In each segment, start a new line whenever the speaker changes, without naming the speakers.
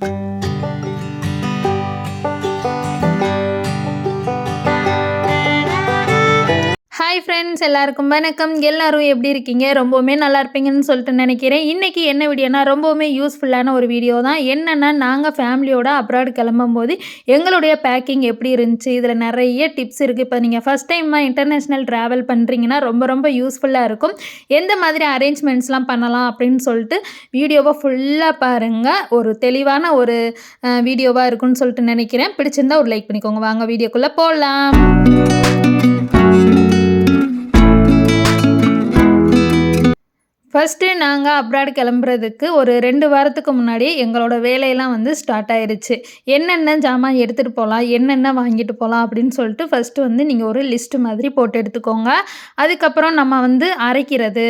you hi friends எல்லாருக்கும் வணக்கம். எல்லோரும் எப்படி இருக்கீங்க? ரொம்பவுமே நல்லா இருப்பீங்கன்னு சொல்லிட்டு நினைக்கிறேன். இன்றைக்கி என்ன வீடியோனா ரொம்பவுமே யூஸ்ஃபுல்லான ஒரு வீடியோ தான். என்னென்னா நாங்கள் ஃபேமிலியோட அப்ராட் கிளம்பும்போது எங்களுடைய பேக்கிங் எப்படி இருந்துச்சு? இதில் நிறைய டிப்ஸ் இருக்குது இப்போ நீங்கள் ஃபஸ்ட் டைமாக இன்டர்நேஷ்னல் ட்ராவல் பண்ணுறீங்கன்னா ரொம்ப ரொம்ப யூஸ்ஃபுல்லாக இருக்கும். எந்த மாதிரி அரேஞ்ச்மெண்ட்ஸ்லாம் பண்ணலாம் அப்படின்னு சொல்லிட்டு வீடியோவை ஃபுல்லாக பாருங்கள் ஒரு தெளிவான ஒரு வீடியோவாக இருக்கும்னு சொல்லிட்டு நினைக்கிறேன். பிடிச்சிருந்தா ஒரு லைக் பண்ணிக்கோங்க. வாங்க வீடியோக்குள்ளே போகலாம் ஃபஸ்ட்டு நாங்கள் அப்ராட் கிளம்புறதுக்கு ஒரு ரெண்டு வாரத்துக்கு முன்னாடி எங்களோட வேலையெல்லாம் வந்து ஸ்டார்ட் ஆயிடுச்சு என்னென்ன ஜாமான் எடுத்துகிட்டு போகலாம் என்னென்ன வாங்கிட்டு போகலாம் அப்படின்னு சொல்லிட்டு ஃபஸ்ட்டு வந்து நீங்கள் ஒரு லிஸ்ட்டு மாதிரி போட்டு எடுத்துக்கோங்க. அதுக்கப்புறம் நம்ம வந்து அரைக்கிறது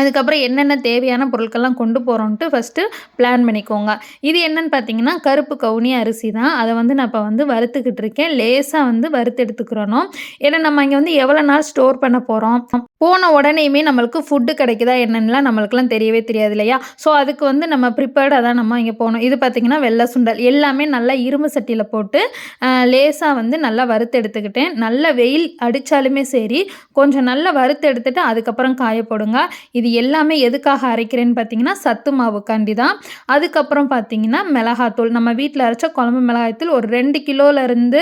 அதுக்கப்புறம் என்னென்ன தேவையான பொருட்கள்லாம் கொண்டு போகிறோன்ட்டு ஃபஸ்ட்டு பிளான் பண்ணிக்கோங்க. இது என்னென்னு பார்த்தீங்கன்னா கருப்பு கவுனி அரிசி தான். அதை வந்து நான் இப்போ வந்து வறுத்துக்கிட்டு இருக்கேன். லேசாக வந்து வறுத்து ஏன்னா நம்ம இங்கே வந்து எவ்வளோ நாள் ஸ்டோர் பண்ண போகிறோம் போன உடனேயுமே நம்மளுக்கு ஃபுட்டு கிடைக்குதா என்னென்னலாம் நம்மளுக்குலாம் தெரியவே தெரியாது இல்லையா? ஸோ அதுக்கு வந்து நம்ம ப்ரிப்பேர்டாக தான் நம்ம இங்கே போகணும். இது பார்த்திங்கன்னா வெள்ளை சுண்டல். எல்லாமே நல்லா இரும்பு சட்டியில் போட்டு லேசாக வந்து நல்லா வறுத்து எடுத்துக்கிட்டேன். நல்ல வெயில் அடித்தாலுமே சரி கொஞ்சம் நல்லா வறுத்து எடுத்துகிட்டு அதுக்கப்புறம் காய போடுங்க. இது எல்லாமே எதுக்காக அரைக்கிறேன்னு பார்த்தீங்கன்னா சத்து மாவுக்காண்டி தான். அதுக்கப்புறம் பார்த்தீங்கன்னா மிளகாத்தூள். நம்ம வீட்டில் அரைச்ச குழம்பு மிளகாய்த்தூள் ஒரு ரெண்டு கிலோலேருந்து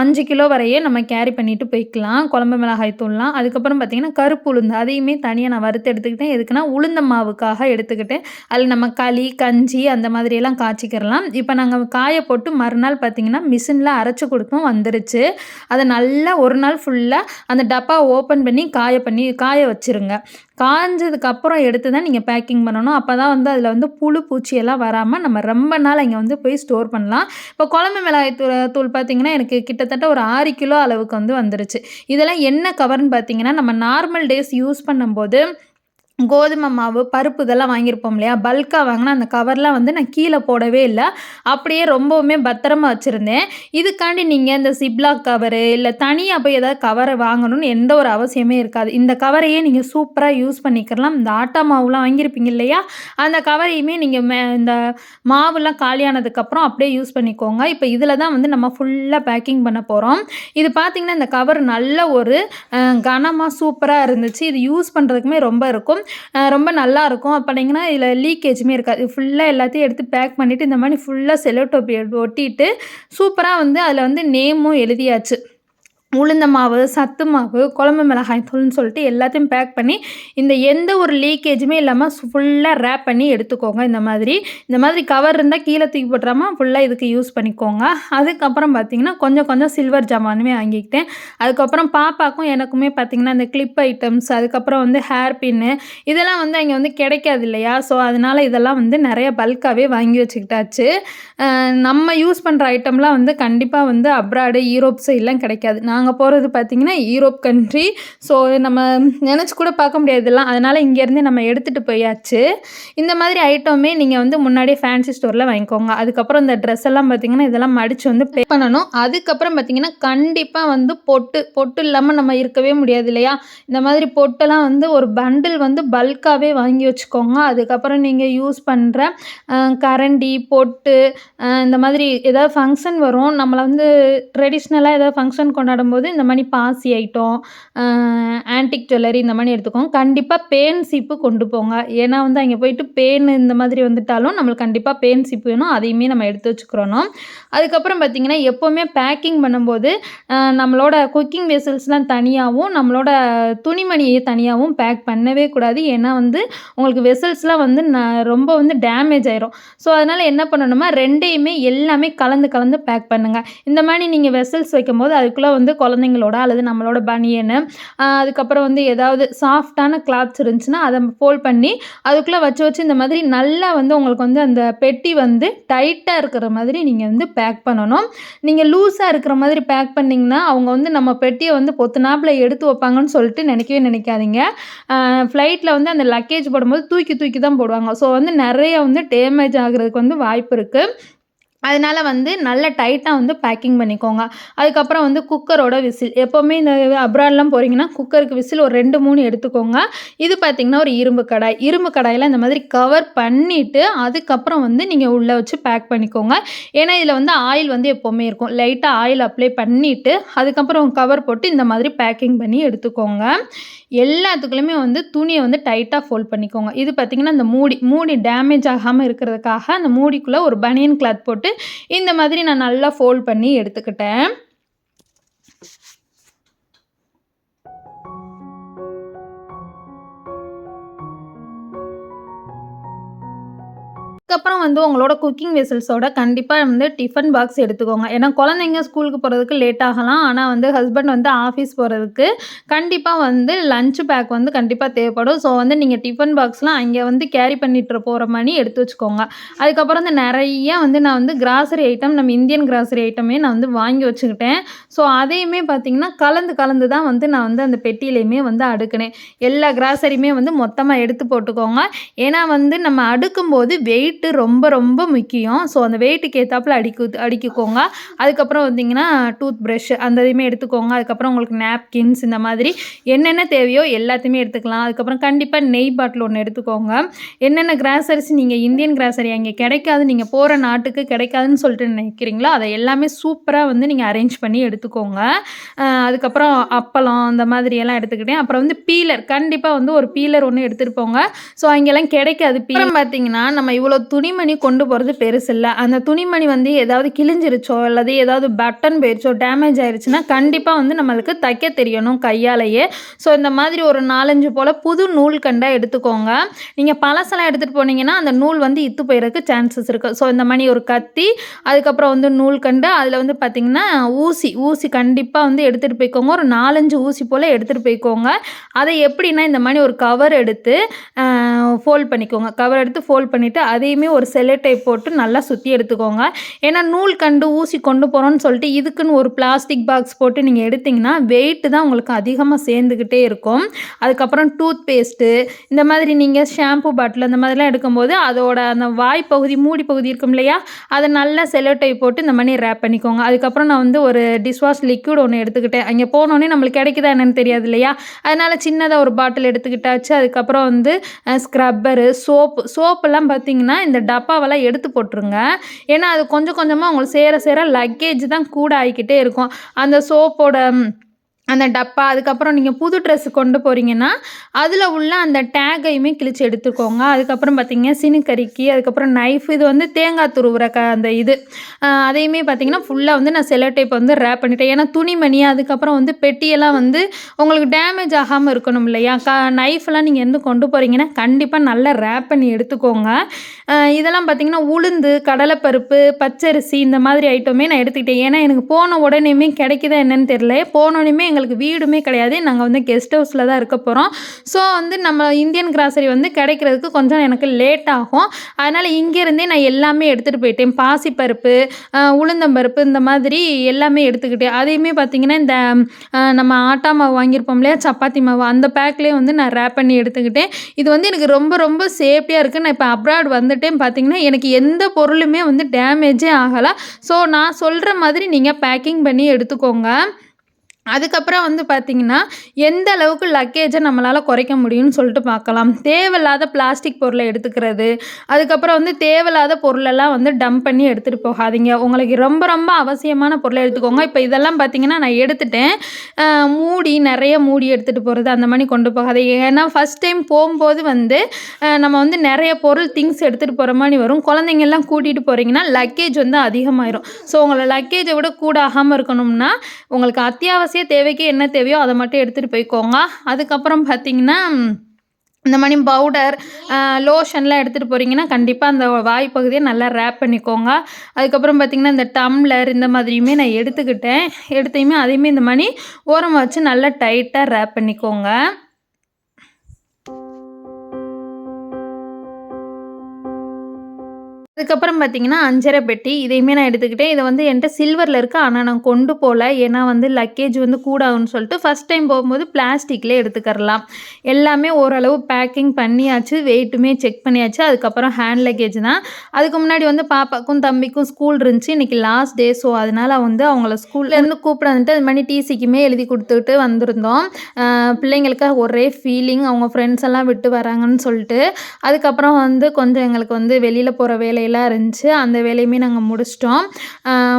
அஞ்சு கிலோ வரையே நம்ம கேரி பண்ணிட்டு போய்க்கலாம். குழம்பு மிளகாய் தூள்லாம் அதுக்கப்புறம் பார்த்திங்கன்னா கருப்பு உளுந்து. அதையுமே தனியாக நான் வறுத்து எடுத்துக்கிட்டேன். எதுக்குன்னா உளுந்த மாவுக்காக எடுத்துக்கிட்டேன். அதில் நம்ம களி கஞ்சி அந்த மாதிரியெல்லாம் காய்ச்சிக்கிறலாம் இப்போ நாங்கள் காய போட்டு மறுநாள் பார்த்திங்கன்னா மிஷினில் அரைச்சி கொடுத்தோம். வந்துருச்சு. அதை நல்லா ஒரு நாள் ஃபுல்லாக அந்த டப்பா ஓப்பன் பண்ணி காய பண்ணி காய வச்சுருங்க. காஞ்சதுக்கப்புறம் எடுத்து தான் நீங்கள் பேக்கிங் பண்ணணும். அப்போ தான் வந்து அதில் வந்து புழு பூச்சியெல்லாம் வராமல் நம்ம ரொம்ப நாள் இங்கே வந்து போய் ஸ்டோர் பண்ணலாம். இப்போ குழம்பு மிளகாய் தூள் தூள் பார்த்திங்கன்னா எனக்கு கிட்டத்தட்ட ஒரு ஆறு கிலோ அளவுக்கு வந்து வந்துருச்சு. இதெல்லாம் என்ன கவர்னு பார்த்தீங்கன்னா நம்ம நார்மல் டேஸ் யூஸ் பண்ணும்போது கோதுமை மாவு பருப்பு இதெல்லாம் வாங்கியிருப்போம் இல்லையா? பல்காக வாங்கினா அந்த கவர்லாம் வந்து நான் கீழே போடவே இல்லை. அப்படியே ரொம்பவுமே பத்திரமா வச்சுருந்தேன். இதுக்காண்டி நீங்கள் இந்த சிப்லாக் கவரு இல்லை தனியாக போய் ஏதாவது கவரை வாங்கணும்னு எந்த ஒரு அவசியமே இருக்காது. இந்த கவரையே நீங்கள் சூப்பராக யூஸ் பண்ணிக்கலாம். இந்த ஆட்டா மாவுலாம் வாங்கியிருப்பீங்க இல்லையா? அந்த கவரையுமே நீங்கள் மே இந்த மாவுலாம் காலியானதுக்கப்புறம் அப்படியே யூஸ் பண்ணிக்கோங்க. இப்போ இதில் தான் வந்து நம்ம ஃபுல்லாக பேக்கிங் பண்ண போகிறோம் இது பார்த்திங்கன்னா இந்த கவர் நல்ல ஒரு கனமாக சூப்பராக இருந்துச்சு. இது யூஸ் பண்ணுறதுக்குமே ரொம்ப இருக்கும். ரொம்ப நல்லாயிருக்கும் அப்படிங்கன்னா இதில் லீக்கேஜுமே இருக்காது. ஃபுல்லாக எல்லாத்தையும் எடுத்து பேக் பண்ணிவிட்டு இந்த மாதிரி ஃபுல்லாக செலோடோப்பி ஒட்டிட்டு சூப்பராக வந்து அதில் வந்து நேமும் எழுதியாச்சு. உளுந்த மாவு சத்து மாவு குழம்பு மிளகாய் தூள்னு சொல்லிட்டு எல்லாத்தையும் பேக் பண்ணி இந்த எந்த ஒரு லீக்கேஜுமே இல்லாமல் ஃபுல்லாக ரேப் பண்ணி எடுத்துக்கோங்க. இந்த மாதிரி இந்த மாதிரி கவர் இருந்தால் கீழே தூக்கி போட்டுறாமல் ஃபுல்லாக இதுக்கு யூஸ் பண்ணிக்கோங்க. அதுக்கப்புறம் பார்த்திங்கன்னா கொஞ்சம் கொஞ்சம் சில்வர் ஜாமானுமே வாங்கிக்கிட்டேன். அதுக்கப்புறம் பாப்பாக்கும் எனக்குமே பார்த்திங்கன்னா இந்த கிளிப் ஐட்டம்ஸ் அதுக்கப்புறம் வந்து ஹேர் பின்னு இதெல்லாம் வந்து அங்கே வந்து கிடைக்காது இல்லையா? ஸோ அதனால் இதெல்லாம் வந்து நிறைய பல்காகவே வாங்கி வச்சுக்கிட்டாச்சு. நம்ம யூஸ் பண்ணுற ஐட்டம்லாம் வந்து கண்டிப்பாக வந்து அப்ராடு யூரோப் சைட்லாம் கிடைக்காது. நாங்கள் நாங்கள் போகிறது பார்த்திங்கன்னா யூரோப் கண்ட்ரி ஸோ நம்ம நினச்சி கூட பார்க்க முடியாதுலாம் அதனால் இங்கேருந்து நம்ம எடுத்துகிட்டு போயாச்சு. இந்த மாதிரி ஐட்டமே நீங்கள் வந்து முன்னாடியே ஃபேன்சி ஸ்டோரில் வாங்கிக்கோங்க. அதுக்கப்புறம் இந்த ட்ரெஸ் எல்லாம் பார்த்திங்கன்னா இதெல்லாம் மடித்து வந்து பே பண்ணணும். அதுக்கப்புறம் பார்த்திங்கன்னா கண்டிப்பாக வந்து பொட்டு பொட்டு இல்லாமல் நம்ம இருக்கவே முடியாது இல்லையா? இந்த மாதிரி பொட்டெல்லாம் வந்து ஒரு பண்டில் வந்து பல்காகவே வாங்கி வச்சுக்கோங்க. அதுக்கப்புறம் நீங்கள் யூஸ் பண்ணுற கரண்டி பொட்டு இந்த மாதிரி ஏதாவது ஃபங்க்ஷன் வரும். நம்மளை வந்து ட்ரெடிஷ்னலாக ஏதாவது ஃபங்க்ஷன் கொண்டாடும் போது இந்த மாதிரி பாசி ஐட்டம் ஆன்டிக் ஜுவல்லரி இந்த மாதிரி எடுத்துக்கோங்க. கண்டிப்பாக பேன் சீப்பு கொண்டு போங்க. ஏன்னா வந்து அங்கே போயிட்டு பேன் இந்த மாதிரி வந்துட்டாலும் நம்மளுக்கு கண்டிப்பாக பேன் சீப்பு வேணும். அதையுமே நம்ம எடுத்து வச்சுக்கிறோம் அதுக்கப்புறம் பார்த்திங்கன்னா எப்போவுமே பேக்கிங் பண்ணும்போது நம்மளோட குக்கிங் வெசல்ஸ்லாம் தனியாகவும் நம்மளோட துணிமணியை தனியாகவும் பேக் பண்ணவே கூடாது. ஏன்னா வந்து உங்களுக்கு வெசல்ஸ்லாம் வந்து ரொம்ப வந்து டேமேஜ் ஆயிரும். ஸோ அதனால் என்ன பண்ணணுமா ரெண்டையுமே எல்லாமே கலந்து கலந்து பேக் பண்ணுங்கள் இந்த மாதிரி நீங்கள் வெசல்ஸ் வைக்கும்போது அதுக்குள்ளே வந்து குழந்தைங்களோட அல்லது நம்மளோட பனியனு அதுக்கப்புறம் வந்து ஏதாவது சாஃப்டான கிளாத்ஸ் இருந்துச்சுன்னா அதை ஃபோல்ட் பண்ணி அதுக்குள்ளே வச்சு வச்சு இந்த மாதிரி நல்லா வந்து உங்களுக்கு வந்து அந்த பெட்டி வந்து டைட்டாக இருக்கிற மாதிரி நீங்கள் வந்து பேக் பண்ணணும். நீங்கள் லூஸாக இருக்கிற மாதிரி பேக் பண்ணிங்கன்னா அவங்க வந்து நம்ம பெட்டியை வந்து பொத்துனாப்பில் எடுத்து வைப்பாங்கன்னு சொல்லிட்டு நினைக்கவே நினைக்காதீங்க. ஃப்ளைட்டில் வந்து அந்த லக்கேஜ் போடும்போது தூக்கி தூக்கி தான் போடுவாங்க. ஸோ வந்து நிறைய வந்து டேமேஜ் ஆகிறதுக்கு வந்து வாய்ப்பு இருக்குது அதனால் வந்து நல்ல டைட்டாக வந்து பேக்கிங் பண்ணிக்கோங்க. அதுக்கப்புறம் வந்து குக்கரோட விசில். எப்போவுமே இந்த அப்ராட்லாம் போகிறீங்கன்னா குக்கருக்கு விசில் ஒரு ரெண்டு மூணு எடுத்துக்கோங்க. இது பார்த்திங்கன்னா ஒரு இரும்பு கடாய். இரும்பு கடாயில் இந்த மாதிரி கவர் பண்ணிவிட்டு அதுக்கப்புறம் வந்து நீங்கள் உள்ளே வச்சு பேக் பண்ணிக்கோங்க. ஏன்னா இதில் வந்து ஆயில் வந்து எப்போவுமே இருக்கும். லைட்டாக ஆயில் அப்ளை பண்ணிவிட்டு அதுக்கப்புறம் கவர் போட்டு இந்த மாதிரி பேக்கிங் பண்ணி எடுத்துக்கோங்க. எல்லாத்துக்குள்ளேயுமே வந்து துணியை வந்து டைட்டாக ஃபோல்ட் பண்ணிக்கோங்க. இது பார்த்திங்கன்னா அந்த மூடி மூடி டேமேஜ் ஆகாமல் இருக்கிறதுக்காக அந்த மூடிக்குள்ளே ஒரு பனியன் கிளாத் போட்டு இந்த மாதிரி நான் நல்லா ஃபோல்ட் பண்ணி எடுத்துக்கிட்டேன். அதுக்கப்புறம் வந்து உங்களோட குக்கிங் வெசல்ஸோட கண்டிப்பாக வந்து டிஃபன் பாக்ஸ் எடுத்துக்கோங்க. ஏன்னா குழந்தைங்க ஸ்கூலுக்கு போகிறதுக்கு லேட் ஆகலாம். ஆனால் வந்து ஹஸ்பண்ட் வந்து ஆஃபீஸ் போகிறதுக்கு கண்டிப்பாக வந்து லஞ்ச் பேக் வந்து கண்டிப்பாக தேவைப்படும். ஸோ வந்து நீங்கள் டிஃபன் பாக்ஸ்லாம் அங்கே வந்து கேரி பண்ணிட்டு போகிற மாதிரி எடுத்து வச்சுக்கோங்க. அதுக்கப்புறம் வந்து நிறைய வந்து நான் வந்து கிராசரி ஐட்டம் நம்ம இந்தியன் கிராசரி ஐட்டமே நான் வந்து வாங்கி வச்சுக்கிட்டேன். ஸோ அதையுமே பார்த்திங்கன்னா கலந்து கலந்து தான் வந்து நான் வந்து அந்த பெட்டியிலையுமே வந்து அடுக்கினேன். எல்லா கிராசரியுமே வந்து மொத்தமாக எடுத்து போட்டுக்கோங்க. ஏன்னா வந்து நம்ம அடுக்கும்போது வெயிட் வெயிட்டு ரொம்ப ரொம்ப முக்கியம். ஸோ அந்த வெயிட்டுக்கு ஏற்றாப்புல அடிக்கு அடிக்கிக்கோங்க. அதுக்கப்புறம் வந்திங்கன்னா டூத் ப்ரஷ் அந்த இதையுமே எடுத்துக்கோங்க. அதுக்கப்புறம் உங்களுக்கு நாப்கின்ஸ் இந்த மாதிரி என்னென்ன தேவையோ எல்லாத்தையுமே எடுத்துக்கலாம். அதுக்கப்புறம் கண்டிப்பாக நெய் பாட்டில் ஒன்று எடுத்துக்கோங்க. என்னென்ன கிராசரிஸ் நீங்கள் இந்தியன் கிராசரி அங்கே கிடைக்காது நீங்கள் போகிற நாட்டுக்கு கிடைக்காதுன்னு சொல்லிட்டு நினைக்கிறீங்களோ அதை எல்லாமே சூப்பராக வந்து நீங்கள் அரேஞ்ச் பண்ணி எடுத்துக்கோங்க. அதுக்கப்புறம் அப்பளம் அந்த மாதிரியெல்லாம் எடுத்துக்கிட்டேன். அப்புறம் வந்து பீலர் கண்டிப்பாக வந்து ஒரு பீலர் ஒன்று எடுத்துகிட்டு போங்க. ஸோ அங்கெல்லாம் கிடைக்காது. பீலர் பார்த்தீங்கன்னா நம்ம இவ்வளோ துணிமணி கொண்டு போகிறது பெருசு இல்லை. அந்த துணிமணி வந்து ஏதாவது கிழிஞ்சிருச்சோ அல்லது ஏதாவது பட்டன் போயிடுச்சோ டேமேஜ் ஆயிடுச்சுன்னா கண்டிப்பாக வந்து நம்மளுக்கு தைக்க தெரியணும் கையாலேயே. ஸோ இந்த மாதிரி ஒரு நாலஞ்சு போல் புது நூல் கண்டா எடுத்துக்கோங்க. நீங்கள் பழசெல்லாம் எடுத்துகிட்டு போனீங்கன்னா அந்த நூல் வந்து இத்து போயிடறதுக்கு சான்சஸ் இருக்குது ஸோ இந்த மாதிரி ஒரு கத்தி அதுக்கப்புறம் வந்து நூல் கண்டு அதில் வந்து பார்த்திங்கன்னா ஊசி ஊசி கண்டிப்பாக வந்து எடுத்துகிட்டு போய்க்கோங்க. ஒரு நாலஞ்சு ஊசி போல் எடுத்துகிட்டு போய்க்கோங்க. அதை எப்படின்னா இந்த மாதிரி ஒரு கவர் எடுத்து ஃபோல்ட் பண்ணிக்கோங்க. கவர் எடுத்து ஃபோல்ட் பண்ணிவிட்டு அதையுமே ஒரு செல்லோ டைப் போட்டு நல்லா சுற்றி எடுத்துக்கோங்க. ஏன்னா நூல் கண்டு ஊசி கொண்டு போகிறோன்னு சொல்லிட்டு இதுக்குன்னு ஒரு பிளாஸ்டிக் பாக்ஸ் போட்டு நீங்கள் எடுத்திங்கன்னா வெயிட்டு தான் உங்களுக்கு அதிகமாக சேர்ந்துக்கிட்டே இருக்கும். அதுக்கப்புறம் டூத் பேஸ்ட்டு இந்த மாதிரி நீங்கள் ஷாம்பு பாட்டில் இந்த மாதிரிலாம் எடுக்கும்போது அதோட அந்த வாய் பகுதி மூடி பகுதி இருக்கும் இல்லையா? அதை நல்லா செல்லோ டைப் போட்டு இந்த மாதிரி ரேப் பண்ணிக்கோங்க. அதுக்கப்புறம் நான் வந்து ஒரு டிஷ்வாஷ் லிக்விட் ஒன்று எடுத்துக்கிட்டேன். அங்கே போனோடனே நம்மளுக்கு கிடைக்குதா என்னென்னு தெரியாது இல்லையா? அதனால் சின்னதாக ஒரு பாட்டில் எடுத்துக்கிட்டாச்சு. அதுக்கப்புறம் வந்து ஸ்க்ரப்பரு சோப்பு சோப்பெல்லாம் பார்த்திங்கன்னா இந்த டப்பாவெல்லாம் எடுத்து போட்டுருங்க. ஏன்னா அது கொஞ்சம் கொஞ்சமாக உங்களுக்கு சேர சேர லக்கேஜ் தான் கூட ஆகிக்கிட்டே இருக்கும். அந்த சோப்போட அந்த டப்பா அதுக்கப்புறம் நீங்கள் புது ட்ரெஸ்ஸு கொண்டு போகிறீங்கன்னா அதில் உள்ள அந்த டேகையுமே கிழிச்சு எடுத்துக்கோங்க. அதுக்கப்புறம் பார்த்தீங்கன்னா சினுக்கறிக்கு அதுக்கப்புறம் நைஃப் இது வந்து தேங்காய் துருவுற க அந்த இது. அதையுமே பார்த்தீங்கன்னா ஃபுல்லாக வந்து நான் செலோ டைப் வந்து ரேப் பண்ணிட்டேன். ஏன்னா துணிமணி அதுக்கப்புறம் வந்து பெட்டியெல்லாம் வந்து உங்களுக்கு டேமேஜ் ஆகாமல் இருக்கணும் இல்லையா? க நைஃப்லாம் நீங்கள் எந்த கொண்டு போகிறீங்கன்னா கண்டிப்பாக நல்லா ரேப் பண்ணி எடுத்துக்கோங்க. இதெல்லாம் பார்த்தீங்கன்னா உளுந்து கடலைப்பருப்பு பச்சரிசி இந்த மாதிரி ஐட்டமே நான் எடுத்துக்கிட்டேன். ஏன்னா எனக்கு போன உடனேயுமே கிடைக்குதா என்னன்னு தெரியல. போனோடனே எங்களுக்கு வீடுமே கிடையாது. நாங்கள் வந்து கெஸ்ட் ஹவுஸில் தான் இருக்க போகிறோம் ஸோ வந்து நம்ம இந்தியன் கிராசரி வந்து கிடைக்கிறதுக்கு கொஞ்சம் எனக்கு லேட் ஆகும். அதனால் இங்கேருந்தே நான் எல்லாமே எடுத்துகிட்டு போயிட்டேன். பாசிப்பருப்பு உளுந்தம்பருப்பு இந்த மாதிரி எல்லாமே எடுத்துக்கிட்டேன். அதையுமே பார்த்திங்கன்னா இந்த நம்ம ஆட்டா மாவு வாங்கியிருப்போம் இல்லையா? சப்பாத்தி மாவு. அந்த பேக்லேயே வந்து நான் ரேப் பண்ணி எடுத்துக்கிட்டேன். இது வந்து எனக்கு ரொம்ப ரொம்ப சேஃப்டியாக இருக்குது நான் இப்போ அப்ராட் வந்துட்டேன் பார்த்திங்கன்னா எனக்கு எந்த பொருளுமே வந்து டேமேஜே ஆகலை. ஸோ நான் சொல்கிற மாதிரி நீங்கள் பேக்கிங் பண்ணி எடுத்துக்கோங்க. அதுக்கப்புறம் வந்து பார்த்திங்கன்னா எந்த அளவுக்கு லக்கேஜை நம்மளால் குறைக்க முடியும்னு சொல்லிட்டு பார்க்கலாம் தேவையில்லாத பிளாஸ்டிக் பொருளை எடுத்துக்கிறது. அதுக்கப்புறம் வந்து தேவையில்லாத பொருளெல்லாம் வந்து டம்ப் பண்ணி எடுத்துகிட்டு போகாதீங்க. உங்களுக்கு ரொம்ப ரொம்ப அவசியமான பொருளை எடுத்துக்கோங்க. இப்போ இதெல்லாம் பார்த்திங்கன்னா நான் எடுத்துட்டேன். மூடி நிறைய மூடி எடுத்துகிட்டு போகிறது அந்த மாதிரி கொண்டு போகாதீங்க. ஏன்னா ஃபஸ்ட் டைம் போகும்போது வந்து நம்ம வந்து நிறைய பொருள் திங்ஸ் எடுத்துகிட்டு போகிற மாதிரி வரும். குழந்தைங்கள்லாம் கூட்டிகிட்டு போகிறீங்கன்னா லக்கேஜ் வந்து அதிகமாயிரும். ஸோ உங்களை லக்கேஜை விட கூட ஆகாமல் இருக்கணும்னா உங்களுக்கு அத்தியாவசிய அவசிய தேவைக்கு என்ன தேவையோ அதை மட்டும் எடுத்துகிட்டு போய்க்கோங்க. அதுக்கப்புறம் பார்த்திங்கன்னா இந்த மாதிரி பவுடர் லோஷன்லாம் எடுத்துகிட்டு போகிறீங்கன்னா கண்டிப்பாக அந்த வாய் பகுதியை நல்லா ரேப் பண்ணிக்கோங்க. அதுக்கப்புறம் பார்த்திங்கன்னா இந்த டம்ளர் இந்த மாதிரியுமே நான் எடுத்துக்கிட்டேன். எடுத்தையுமே அதையுமே இந்த மாதிரி ஓரம் வச்சு நல்லா டைட்டாக ரேப் பண்ணிக்கோங்க. அதுக்கப்புறம் பார்த்தீங்கன்னா, அஞ்சரை பெட்டி இதையுமே நான் எடுத்துக்கிட்டேன். இதை வந்து என்கிட்ட சில்வரில் இருக்குது ஆனால் நான் கொண்டு போகல ஏன்னா வந்து லக்கேஜ் வந்து கூட சொல்லிட்டு ஃபர்ஸ்ட் டைம் போகும்போது பிளாஸ்டிக்கில் எடுத்துக்கரலாம் எல்லாமே ஓரளவு பேக்கிங் பண்ணியாச்சு. வெயிட்டுமே செக் பண்ணியாச்சு. அதுக்கப்புறம் ஹேண்ட் லக்கேஜ் தான். அதுக்கு முன்னாடி வந்து பாப்பாக்கும், தம்பிக்கும் ஸ்கூல் இருந்துச்சு. இன்றைக்கி லாஸ்ட் டே. ஸோ அதனால வந்து அவங்கள ஸ்கூல்லேருந்து கூப்பிட வந்துட்டு அது மாதிரி டிசிக்குமே எழுதி கொடுத்துட்டு வந்திருந்தோம். பிள்ளைங்களுக்கு ஒரே ஃபீலிங் அவங்க ஃப்ரெண்ட்ஸ் எல்லாம் விட்டு வராங்கன்னு சொல்லிட்டு. அதுக்கப்புறம் வந்து கொஞ்சம் எங்களுக்கு வந்து வெளியில் போகிற வேலை வேலையெல்லாம் இருந்துச்சு. அந்த வேலையுமே நாங்கள் முடிச்சிட்டோம்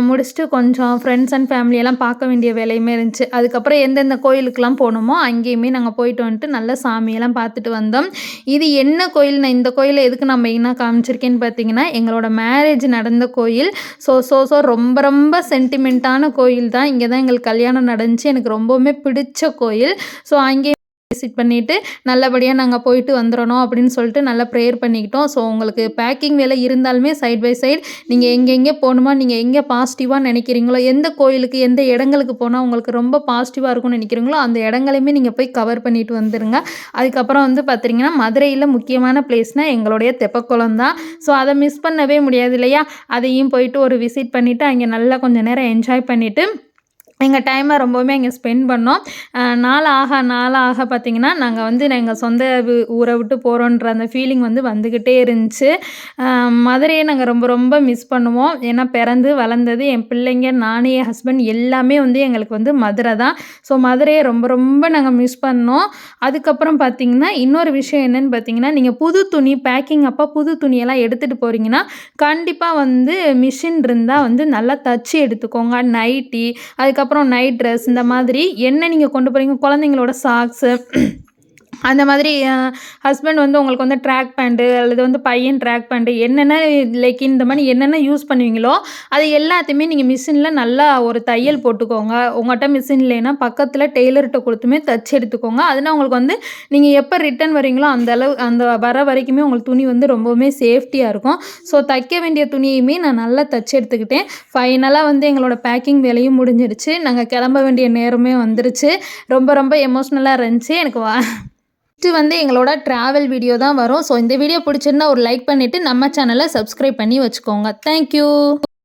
முடிச்சுட்டு கொஞ்சம் ஃப்ரெண்ட்ஸ் அண்ட் ஃபேமிலியெல்லாம் பார்க்க வேண்டிய வேலையுமே இருந்துச்சு. அதுக்கப்புறம் எந்தெந்த கோயிலுக்கெல்லாம் போனோமோ, அங்கேயுமே நாங்கள் போயிட்டு வந்துட்டு நல்லா சாமியெல்லாம் பார்த்துட்டு வந்தோம். இது என்ன கோயில் நான் இந்த கோயிலை எதுக்கு நான் மெயினாக காமிச்சிருக்கேன்னு பார்த்தீங்கன்னா, எங்களோட மேரேஜ் நடந்த கோயில். ஸோ ஸோ ஸோ ரொம்ப ரொம்ப சென்டிமெண்ட்டான கோயில் தான். இங்கே தான் எங்களுக்கு கல்யாணம் நடந்துச்சு. எனக்கு ரொம்பவுமே பிடிச்ச கோயில். ஸோ அங்கே விசிட் பண்ணிவிட்டு நல்லபடியாக நாங்கள் போயிட்டு வந்துடணும் அப்படின்னு சொல்லிட்டு நல்லா ப்ரேயர் பண்ணிக்கிட்டோம். ஸோ உங்களுக்கு பேக்கிங் வேலை இருந்தாலுமே சைட் பை சைட் நீங்கள் எங்கெங்கே போகணுமா நீங்கள் எங்கே பாசிட்டிவாக நினைக்கிறீங்களோ, எந்த கோயிலுக்கு, எந்த இடங்களுக்கு போனால் உங்களுக்கு ரொம்ப பாசிட்டிவாக இருக்கும்னு நினைக்கிறீங்களோ, அந்த இடங்களையுமே நீங்கள் போய் கவர் பண்ணிட்டு வந்துருங்க. அதுக்கப்புறம் வந்து பார்த்தீங்கன்னா, மதுரையில் முக்கியமான பிளேஸ்னால் எங்களுடைய தெப்பக்குளம் தான். ஸோ அதை மிஸ் பண்ணவே முடியாது இல்லையா? அதையும் போயிட்டு ஒரு விசிட் பண்ணிவிட்டு அங்கே நல்லா கொஞ்சம் நேரம் என்ஜாய் பண்ணிவிட்டு எங்கள் டைமை ரொம்பவுமே அங்கே ஸ்பெண்ட் பண்ணோம். நாள் ஆக நாள் ஆக பார்த்திங்கன்னா நாங்கள் வந்து எங்கள் சொந்த ஊரை விட்டு போகிறோன்ற அந்த ஃபீலிங் வந்து வந்துக்கிட்டே இருந்துச்சு. மதுரையை நாங்கள் ரொம்ப ரொம்ப மிஸ் பண்ணுவோம். ஏன்னா பிறந்து வளர்ந்தது என் பிள்ளைங்க, நானே என் ஹஸ்பண்ட் எல்லாமே வந்து எங்களுக்கு வந்து மதுரை தான். ஸோ மதுரையை ரொம்ப ரொம்ப நாங்கள் மிஸ் பண்ணோம். அதுக்கப்புறம் பார்த்தீங்கன்னா, இன்னொரு விஷயம் என்னன்னு பார்த்தீங்கன்னா, நீங்கள் புது துணி பேக்கிங் அப்போ புது துணியெல்லாம் எடுத்துகிட்டு போகிறீங்கன்னா கண்டிப்பாக வந்து மிஷின் இருந்தால் வந்து நல்லா தச்சு எடுத்துக்கோங்க. நைட்டி, அதுக்கப்புறம் நைட் ட்ரெஸ் இந்த மாதிரி என்ன நீங்கள் கொண்டு போகிறீங்க குழந்தைங்களோட சாக்ஸு அந்த மாதிரி ஹஸ்பண்ட் வந்து உங்களுக்கு வந்து ட்ராக் பேண்ட்டு அல்லது வந்து பையன் ட்ராக் பேண்ட்டு என்னென்ன லைக் இந்த மாதிரி என்னென்ன யூஸ் பண்ணுவீங்களோ, அது எல்லாத்தையுமே நீங்கள் மிஷினில் நல்லா ஒரு தையல் போட்டுக்கோங்க. உங்கள்கிட்ட மிஷின் இல்லைன்னா பக்கத்தில் டெய்லர்கிட்ட கொடுத்துமே தச்சு எடுத்துக்கோங்க. அதுனா உங்களுக்கு வந்து நீங்கள் எப்போ ரிட்டர்ன் வரீங்களோ, அந்த அளவு அந்த வர வரைக்குமே உங்களுக்கு துணி வந்து ரொம்பவுமே சேஃப்டியாக இருக்கும். ஸோ தைக்க வேண்டிய துணியுமே நான் நல்லா தச்சு எடுத்துக்கிட்டேன். ஃபைனலாக வந்து எங்களோட பேக்கிங் வேலையும் முடிஞ்சிருச்சு. நாங்கள் கிளம்ப வேண்டிய நேரமே வந்துருச்சு. ரொம்ப ரொம்ப எமோஷ்னலாக இருந்துச்சு. எனக்கு வா நெக்ஸ்ட்டு வந்து எங்களோட ட்ராவல் வீடியோ தான் வரும். ஸோ இந்த வீடியோ பிடிச்சிருந்தா ஒரு லைக் பண்ணிவிட்டு நம்ம சேனலை சப்ஸ்கிரைப் பண்ணி வச்சுக்கோங்க. Thank you.